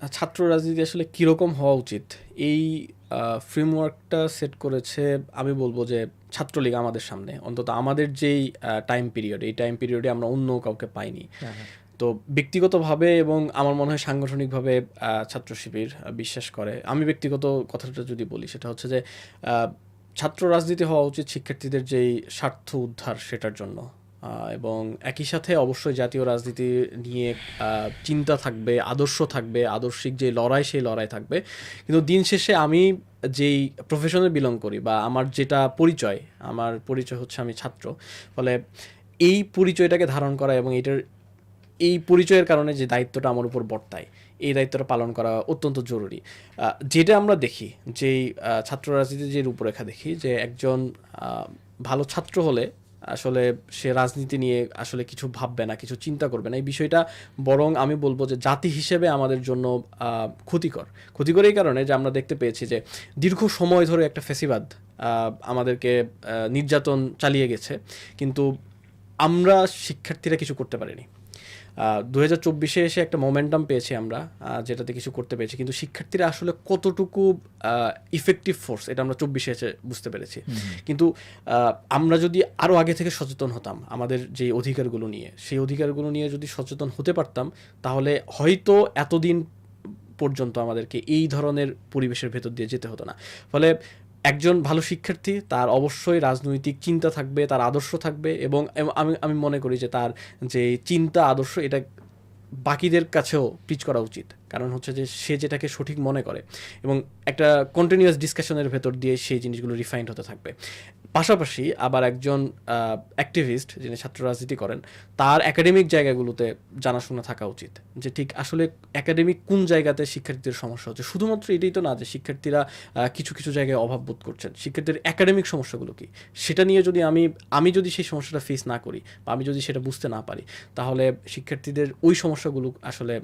ছাত্র রাজনীতি আসলে কীরকম হওয়া উচিত? এই ফ্রেমওয়ার্কটা সেট করেছে আমি বলব যে ছাত্রলীগ আমাদের সামনে। অন্তত আমাদের যেই টাইম পিরিয়ড এই টাইম পিরিয়ডে আমরা অন্য কাউকে পাইনি। তো ব্যক্তিগতভাবে এবং আমার মনে হয় সাংগঠনিকভাবে ছাত্র শিবির বিশ্বাস করে। আমি ব্যক্তিগত কথাটা যদি বলি সেটা হচ্ছে যে ছাত্র রাজনীতি হওয়া উচিত শিক্ষার্থীদের যেই স্বার্থ উদ্ধার সেটার জন্য। এবং একই সাথে অবশ্যই জাতীয় রাজনীতি নিয়ে চিন্তা থাকবে, আদর্শ থাকবে, আদর্শিক যে লড়াই, সেই লড়াই থাকবে। কিন্তু দিন শেষে আমি যেই প্রফেশনে বিলং করি বা আমার যেটা পরিচয়, আমার পরিচয় হচ্ছে আমি ছাত্র, ফলে এই পরিচয়টাকে ধারণ করা এবং এটার, এই পরিচয়ের কারণে যে দায়িত্বটা আমার উপর বর্তায়, এই দায়িত্বটা পালন করা অত্যন্ত জরুরি। যেটা আমরা দেখি, যেই ছাত্র রাজনীতির যে রূপরেখা দেখি, যে একজন ভালো ছাত্র হলে আসলে সে রাজনীতি নিয়ে আসলে কিছু ভাববে না, কিছু চিন্তা করবে না। এই বিষয়টা বরং আমি বলব যে জাতি হিসেবে আমাদের জন্য ক্ষতিকর। ক্ষতিকর এই কারণে যে আমরা দেখতে পেয়েছি যে দীর্ঘ সময় ধরে একটা ফেসিবাদ আমাদেরকে নির্যাতন চালিয়ে গেছে। কিন্তু আমরা শিক্ষার্থীরা কিছু করতে পারিনি। দু হাজার চব্বিশে এসে একটা মোমেন্টাম পেয়েছি আমরা যেটাতে কিছু করতে পেরেছি। কিন্তু শিক্ষার্থীরা আসলে কতটুকু ইফেক্টিভ ফোর্স এটা আমরা চব্বিশে এসে বুঝতে পেরেছি। কিন্তু আমরা যদি আরও আগে থেকে সচেতন হতাম আমাদের যে অধিকারগুলো নিয়ে সেই অধিকারগুলো নিয়ে যদি সচেতন হতে পারতাম তাহলে হয়তো এতদিন পর্যন্ত আমাদেরকে এই ধরনের পরিবেশের ভেতর দিয়ে যেতে হতো না। ফলে একজন ভালো শিক্ষার্থী, তার অবশ্যই রাজনৈতিক চিন্তা থাকবে, তার আদর্শ থাকবে এবং আমি আমি মনে করি যে তার যে চিন্তা, আদর্শ, এটা বাকিদের কাছেও পিচ করা উচিত। কারণ হচ্ছে যে সে যেটাকে সঠিক মনে করে এবং একটা কন্টিনিউয়াস ডিসকাশনের ভেতর দিয়ে সেই জিনিসগুলো রিফাইন্ড হতে থাকবে। পাশাপাশি আবার একজন অ্যাক্টিভিস্ট যিনি ছাত্র রাজনীতি করেন, তার একাডেমিক জায়গাগুলোতে জানাশোনা থাকা উচিত। যে ঠিক আসলে একাডেমিক কোন জায়গাতে শিক্ষার্থীদের সমস্যা হচ্ছে? শুধুমাত্র এটাই তো না যে শিক্ষার্থীরা কিছু কিছু জায়গায় অভাব বোধ করছেন। শিক্ষার্থীর একাডেমিক সমস্যাগুলো কি? সেটা নিয়ে যদি আমি আমি যদি সেই সমস্যাটা ফেস না করি বা আমি যদি সেটা বুঝতে না পারি, তাহলে শিক্ষার্থীদের ওই সমস্যাগুলো আসলে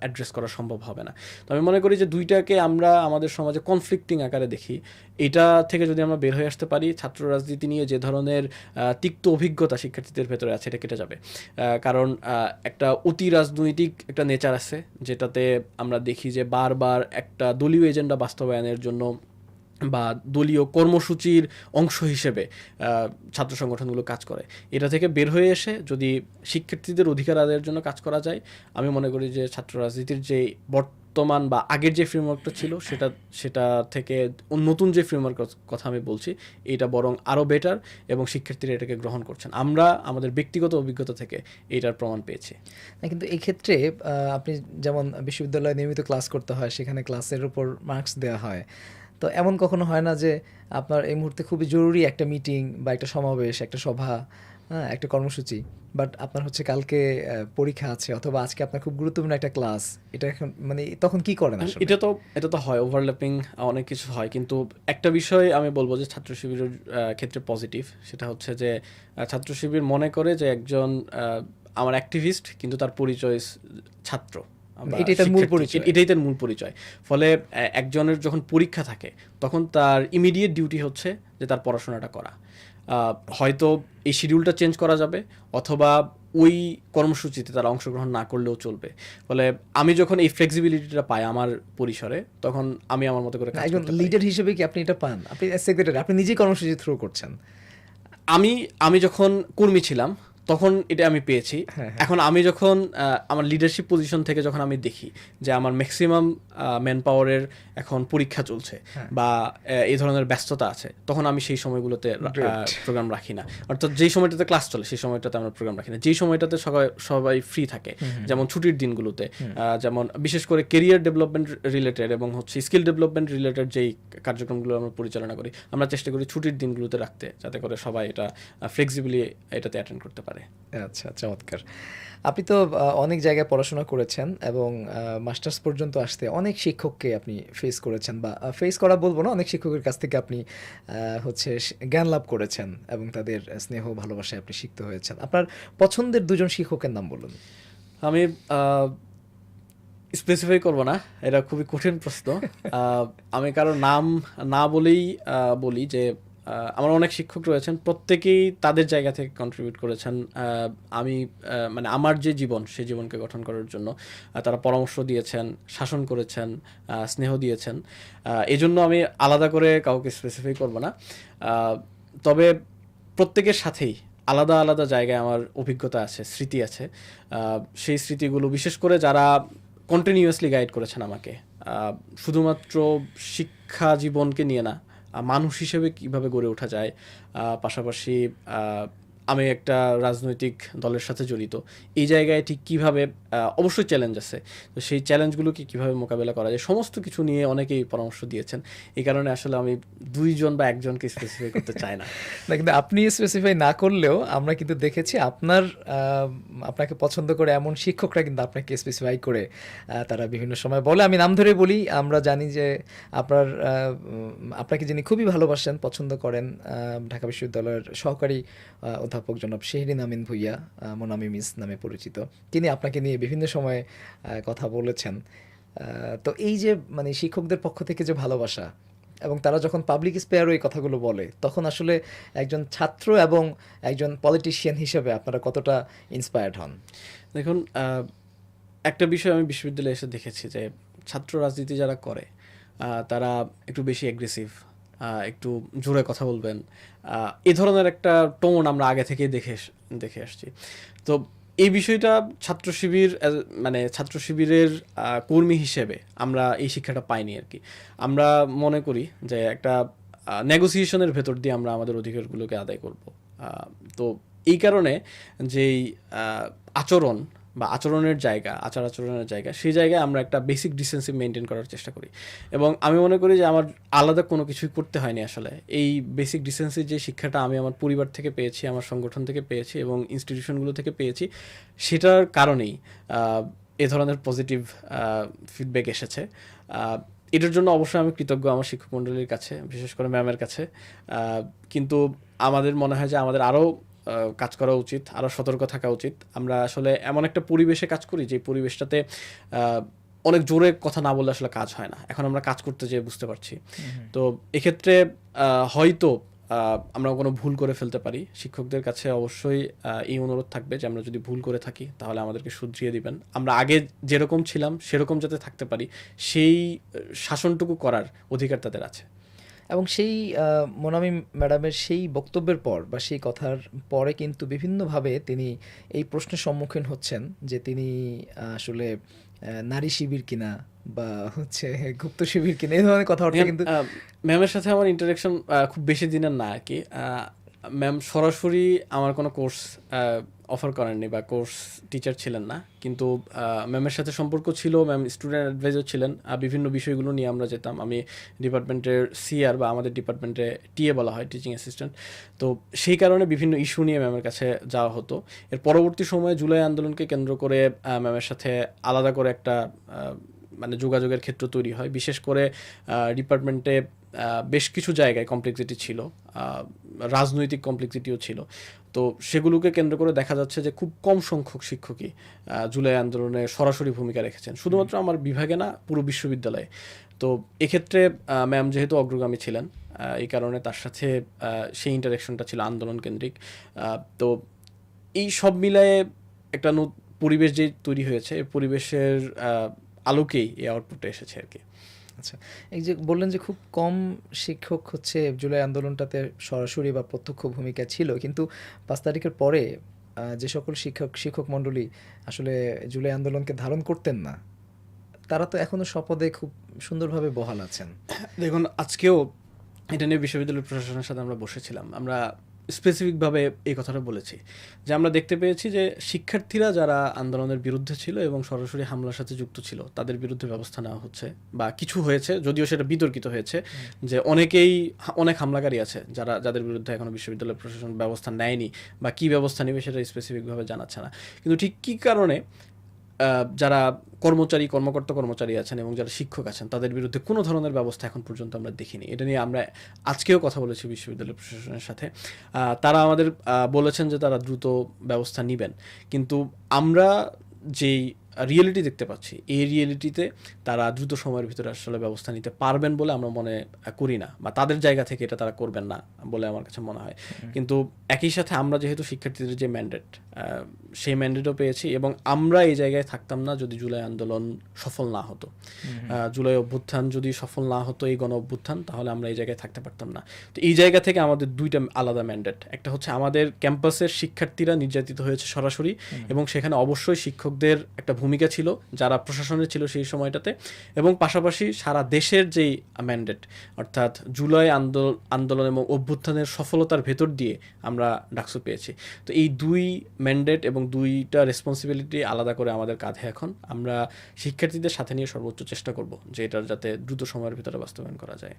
অ্যাড্রেস করা সম্ভব হবে না। তো আমি মনে করি যে দুইটাকে আমরা আমাদের সমাজে কনফ্লিক্টিং আকারে দেখি। এটা থেকে যদি আমরা বের হয়ে আসতে পারি, ছাত্র রাজনীতি নিয়ে যে ধরনের তিক্ত অভিজ্ঞতা শিক্ষার্থীদের ভেতরে আছে, এটা কেটে যাবে। কারণ একটা অতি রাজনৈতিক একটা নেচার আছে, যেটাতে আমরা দেখি যে বারবার একটা দলীয় এজেন্ডা বাস্তবায়নের জন্য বা দলীয় কর্মসূচির অংশ হিসেবে ছাত্র সংগঠনগুলো কাজ করে। এটা থেকে বের হয়ে এসে যদি শিক্ষার্থীদের অধিকার আদায়ের জন্য কাজ করা যায়, আমি মনে করি যে ছাত্র রাজনীতির যে বর্তমান বা আগের যে ফ্রেমওয়ার্কটা ছিল, সেটা সেটা থেকে নতুন যে ফ্রেমওয়ার্কের কথা আমি বলছি, এটা বরং আরও বেটার এবং শিক্ষার্থীরা এটাকে গ্রহণ করছেন। আমরা আমাদের ব্যক্তিগত অভিজ্ঞতা থেকে এটার প্রমাণ পেয়েছি। না, কিন্তু এই ক্ষেত্রে আপনি যেমন বিশ্ববিদ্যালয়ে নিয়মিত ক্লাস করতে হয়, সেখানে ক্লাসের উপর মার্কস দেওয়া হয়। তো এমন কখনো হয় না যে, আপনার এই মুহূর্তে খুবই জরুরি একটা মিটিং বা একটা সমাবেশ, একটা সভা হ্যাঁ একটা কর্মসূচি। বাট আপনার হচ্ছে কালকে পরীক্ষা আছে অথবা আজকে আপনার খুব গুরুত্বপূর্ণ একটা ক্লাস এটা এখন মানে তখন কি করেন এটা তো এটা তো হয় ওভারল্যাপিং অনেক কিছু হয়। কিন্তু একটা বিষয় আমি বলব যে ছাত্র শিবিরের ক্ষেত্রে পজিটিভ সেটা হচ্ছে যে ছাত্র শিবির মনে করে যে একজন আমার অ্যাক্টিভিস্ট কিন্তু তার পরিচয় ছাত্র। এটাই তার মূল পরিচয়। এটাই তার মূল পরিচয়। ফলে একজনের যখন পরীক্ষা থাকে তখন তার ইমিডিয়েট ডিউটি হচ্ছে যে তার পড়াশোনাটা করা। হয়তো এই শিডিউলটা চেঞ্জ করা যাবে অথবা ওই কর্মসূচিতে তারা অংশগ্রহণ না করলেও চলবে। ফলে আমি যখন এই ফ্লেক্সিবিলিটিটা পাই আমার পরিসরে তখন আমি আমার মতো করে একজন লিডার হিসেবে কি আপনি এটা পান? আপনি সেক্রেটারি আপনি নিজেই কর্মসূচি থ্রো করছেন। আমি আমি যখন কর্মী ছিলাম তখন এটা আমি পেয়েছি। হ্যাঁ, হ্যাঁ। এখন আমি যখন আমার লিডারশিপ পজিশন থেকে যখন আমি দেখি যে আমার ম্যাক্সিমাম ম্যান পাওয়ারের এখন পরীক্ষা চলছে হ্যাঁ। বা এই ধরনের ব্যস্ততা আছে তখন আমি সেই সময়গুলোতে প্রোগ্রাম রাখি না। অর্থাৎ যেই সময়টাতে ক্লাস চলে সেই সময়টাতে আমরা প্রোগ্রাম রাখি না। যেই সময়টাতে সবাই সবাই ফ্রি থাকে যেমন ছুটির দিনগুলোতে যেমন বিশেষ করে কেরিয়ার ডেভেলপমেন্ট রিলেটেড এবং হচ্ছে স্কিল ডেভেলপমেন্ট রিলেটেড যেই কার্যক্রমগুলো আমরা পরিচালনা করি আমরা চেষ্টা করি ছুটির দিনগুলোতে রাখতে যাতে করে সবাই এটা ফ্লেক্সিবিলি এটাতে অ্যাটেন্ড করতে পারে। আচ্ছা চমৎকার। আপনি তো অনেক জায়গায় পড়াশোনা করেছেন এবং মাস্টার্স পর্যন্ত আসতে অনেক শিক্ষককে আপনি ফেস করেছেন বা ফেস করা বলব না অনেক শিক্ষকের কাছ থেকে আপনি হচ্ছে জ্ঞান লাভ করেছেন এবং তাদের স্নেহ ভালোবাসায় আপনি শিখতে হয়েছেন। আপনার পছন্দের দুজন শিক্ষকের নাম বলুন। আমি স্পেসিফাই করব না এটা খুবই কঠিন প্রশ্ন। আমি কারও নাম না বলেই বলি যে আমার অনেক শিক্ষক রয়েছেন, প্রত্যেকেই তাদের জায়গা থেকে কন্ট্রিবিউট করেছেন। আমি মানে আমার যে জীবন সেই জীবনকে গঠন করার জন্য তারা পরামর্শ দিয়েছেন, শাসন করেছেন স্নেহ দিয়েছেন। এই জন্য আমি আলাদা করে কাউকে স্পেসিফাই করব না। তবে প্রত্যেকের সাথেই আলাদা আলাদা জায়গায় আমার অভিজ্ঞতা আছে, স্মৃতি আছে। সেই স্মৃতিগুলো, বিশেষ করে যারা কন্টিনিউয়াসলি গাইড করেছেন আমাকে। শুধুমাত্র শিক্ষা জীবনকে নিয়ে না মানুষ হিসেবে কীভাবে গড়ে ওঠা যায় পাশাপাশি আমি একটা রাজনৈতিক দলের সাথে জড়িত। এই জায়গায় ঠিক কীভাবে অবশ্যই চ্যালেঞ্জ আছে। তো সেই চ্যালেঞ্জগুলোকে কীভাবে মোকাবেলা করা যায় সমস্ত কিছু নিয়ে অনেকেই পরামর্শ দিয়েছেন। এই কারণে আসলে আমি দুইজন বা একজনকে স্পেসিফাই করতে চাই না। কিন্তু আপনি স্পেসিফাই না করলেও আমরা কিন্তু দেখেছি আপনার আপনাকে পছন্দ করে এমন শিক্ষকরা কিন্তু আপনাকে স্পেসিফাই করে তারা বিভিন্ন সময় বলে। আমি নাম ধরে বলি আমরা জানি যে আপনার আপনাকে যিনি খুবই ভালোবাসেন পছন্দ করেন ঢাকা বিশ্ববিদ্যালয়ের সহকারী আহ, অধ্যাপক জনাব শেহরিন আমিন ভুইয়া মোনামি মিস নামে পরিচিত। তিনি আপনাকে নিয়ে বিভিন্ন সময়ে কথা বলেছেন। তো এই যে মানে শিক্ষকদের পক্ষ থেকে যে ভালোবাসা এবং তারা যখন পাবলিক স্পেয়ারও এই কথাগুলো বলে, তখন আসলে একজন ছাত্র এবং একজন পলিটিশিয়ান হিসেবে আপনারা কতটা ইন্সপায়ার্ড হন? দেখুন একটা বিষয় আমি বিশ্ববিদ্যালয়ে এসে দেখেছি যে, ছাত্র রাজনীতি যারা করে তারা একটু বেশি অ্যাগ্রেসিভ একটু জোরে কথা বলবেন। এই ধরনের একটা টোন আমরা আগে থেকেই দেখে দেখে আসছি। তো এই বিষয়টা ছাত্র শিবির মানে ছাত্র শিবিরের কর্মী হিসেবে আমরা এই শিক্ষাটা পাইনি আর কি। আমরা মনে করি যে একটা নেগোসিয়েশনের ভেতর দিয়ে আমরা আমাদের অধিকারগুলোকে আদায় করব। তো এই কারণে যেই আচরণ বা আচরণের জায়গা, আচার আচরণের জায়গা, সেই জায়গায় আমরা একটা বেসিক ডিসেন্সি মেনটেন করার চেষ্টা করি। এবং আমি মনে করি যে আমার আলাদা কোনো কিছুই করতে হয়নি আসলে। এই বেসিক ডিসেন্সির যে শিক্ষাটা আমি আমার পরিবার থেকে পেয়েছি, আমার সংগঠন থেকে পেয়েছি এবং ইনস্টিটিউশনগুলো থেকে পেয়েছি, সেটার কারণেই এ ধরনের পজিটিভ ফিডব্যাক এসেছে। এটার জন্য অবশ্যই আমি কৃতজ্ঞ আমার শিক্ষক মণ্ডলীর কাছে, বিশেষ করে ম্যামের কাছে। কিন্তু আমাদের মনে হয় যে আমাদের আরও কাজ করা উচিত আরও সতর্ক থাকা উচিত। আমরা আসলে এমন একটা পরিবেশে কাজ করি যে পরিবেশটাতে অনেক জোরে কথা না বললে আসলে কাজ হয় না। এখন আমরা কাজ করতে যেয়ে বুঝতে পারছি। তো এক্ষেত্রে হয়তো আমরা কোনো ভুল করে ফেলতে পারি। শিক্ষকদের কাছে অবশ্যই এই অনুরোধ থাকবে যে আমরা যদি ভুল করে থাকি তাহলে আমাদেরকে শুধরিয়ে দিবেন। আমরা আগে যেরকম ছিলাম সেরকম যাতে থাকতে পারি সেই শাসনটুকু করার অধিকার তাদের আছে। এবং সেই মোনামি ম্যাডামের সেই বক্তব্যের পর বা সেই কথার পরে কিন্তু বিভিন্নভাবে তিনি এই প্রশ্নের সম্মুখীন হচ্ছেন যে তিনি আসলে নারী শিবির কিনা বা হচ্ছে গুপ্ত শিবির কিনা এই ধরনের কথাবার্তা কিন্তু ম্যামের সাথে আমার ইন্টারাকশন খুব বেশি দিনের না আর কি। ম্যাম সরাসরি আমার কোনো কোর্স অফার করেননি বা কোর্স টিচার ছিলেন না। কিন্তু ম্যামের সাথে সম্পর্ক ছিল ম্যাম স্টুডেন্ট অ্যাডভাইজার ছিলেন। বিভিন্ন বিষয়গুলো নিয়ে আমরা যেতাম। আমি ডিপার্টমেন্টের সিআর বা আমাদের ডিপার্টমেন্টে টিএ বলা হয় টিচিং অ্যাসিস্ট্যান্ট তো সেই কারণে বিভিন্ন ইস্যু নিয়ে ম্যামের কাছে যাওয়া হতো। এর পরবর্তী সময়ে জুলাই আন্দোলনকে কেন্দ্র করে ম্যামের সাথে আলাদা করে একটা মানে যোগাযোগের ক্ষেত্র তৈরি হয়। বিশেষ করে ডিপার্টমেন্টে বেশ কিছু জায়গায় কমপ্লেক্সিটি ছিল রাজনৈতিক কমপ্লেক্সিটিও ছিল। তো সেগুলোকে কেন্দ্র করে দেখা যাচ্ছে যে খুব কম সংখ্যক শিক্ষকই জুলাই আন্দোলনে সরাসরি ভূমিকা রেখেছেন। শুধুমাত্র আমার বিভাগে না পুরো বিশ্ববিদ্যালয়ে। তো এক্ষেত্রে ম্যাম যেহেতু অগ্রগামী ছিলেন এই কারণে তার সাথে সেই ইন্টারেকশনটা ছিল আন্দোলন কেন্দ্রিক। তো এই সব মিলায়ে একটা পরিবেশ যে তৈরি হয়েছে পরিবেশের আলোকেই এই আউটপুটটা এসেছে আর কি। আচ্ছা এই যে বললেন যে খুব কম শিক্ষক হচ্ছে জুলাই আন্দোলনটাতে সরাসরি বা প্রত্যক্ষ ভূমিকা ছিল, কিন্তু পাঁচ তারিখের পরে যে সকল শিক্ষক শিক্ষক মণ্ডলী আসলে জুলাই আন্দোলনকে ধারণ করতেন না, তারা তো এখনও শপথে খুব সুন্দরভাবে বহাল আছেন। দেখুন, আজকেও এটা নিয়ে বিশ্ববিদ্যালয় প্রশাসনের সাথে আমরা বসেছিলাম। আমরা স্পেসিফিকভাবে এই কথাটা বলেছি যে আমরা দেখতে পেয়েছি যে শিক্ষার্থীরা যারা আন্দোলনের বিরুদ্ধে ছিল এবং সরাসরি হামলার সাথে যুক্ত ছিল তাদের বিরুদ্ধে ব্যবস্থা নেওয়া হচ্ছে বা কিছু হয়েছে যদিও সেটা বিতর্কিত হয়েছে যে অনেকেই অনেক হামলাকারী আছে যারা যাদের বিরুদ্ধে এখনও বিশ্ববিদ্যালয় প্রশাসন ব্যবস্থা নেয়নি বা কি ব্যবস্থা নেবে সেটা স্পেসিফিকভাবে জানাচ্ছে না। কিন্তু ঠিক কী কারণে যারা কর্মচারী, কর্মকর্তা, কর্মচারী আছেন এবং যারা শিক্ষক আছেন, তাদের বিরুদ্ধে কোনো ধরনের ব্যবস্থা এখন পর্যন্ত আমরা দেখিনি। এটা নিয়ে আমরা আজকেও কথা বলেছি বিশ্ববিদ্যালয় প্রশাসনের সাথে। তারা আমাদের বলেছেন যে তারা দ্রুত ব্যবস্থা নেবেন। কিন্তু আমরা যেই রিয়েলিটি দেখতে পাচ্ছি। এই রিয়েলিটিতে তারা দ্রুত সময়ের ভিতরে আসলে ব্যবস্থা নিতে পারবেন বলে আমরা মনে করি না বা তাদের জায়গা থেকে এটা তারা করবেন না বলে আমার কাছে মনে হয়। কিন্তু একই সাথে আমরা যেহেতু শিক্ষার্থীদের যে ম্যান্ডেট সেই ম্যান্ডেটও পেয়েছি এবং আমরা এই জায়গায় থাকতাম না যদি জুলাই আন্দোলন সফল না হতো। জুলাই অভ্যুত্থান যদি সফল না হতো এই গণ অভ্যুত্থান তাহলে আমরা এই জায়গায় থাকতে পারতাম না। তো এই জায়গা থেকে আমাদের দুইটা আলাদা ম্যান্ডেট একটা হচ্ছে আমাদের ক্যাম্পাসের শিক্ষার্থীরা নির্যাতিত হয়েছে সরাসরি এবং সেখানে অবশ্যই শিক্ষকদের একটা ভূমিকা ছিল, যারা প্রশাসনে ছিল সেই সময়টাতে। এবং পাশাপাশি সারা দেশের যেই ম্যান্ডেট অর্থাৎ জুলাই আন্দোলন আন্দোলন এবং অভ্যুত্থানের সফলতার ভেতর দিয়ে আমরা ডাকসু পেয়েছি। তো এই দুই ম্যান্ডেট এবং দুইটা রেসপন্সিবিলিটি আলাদা করে আমাদের কাঁধে এখন। আমরা শিক্ষার্থীদের সাথে নিয়ে সর্বোচ্চ চেষ্টা করব যে এটার যাতে দ্রুত সময়ের ভিতরে বাস্তবায়ন করা যায়।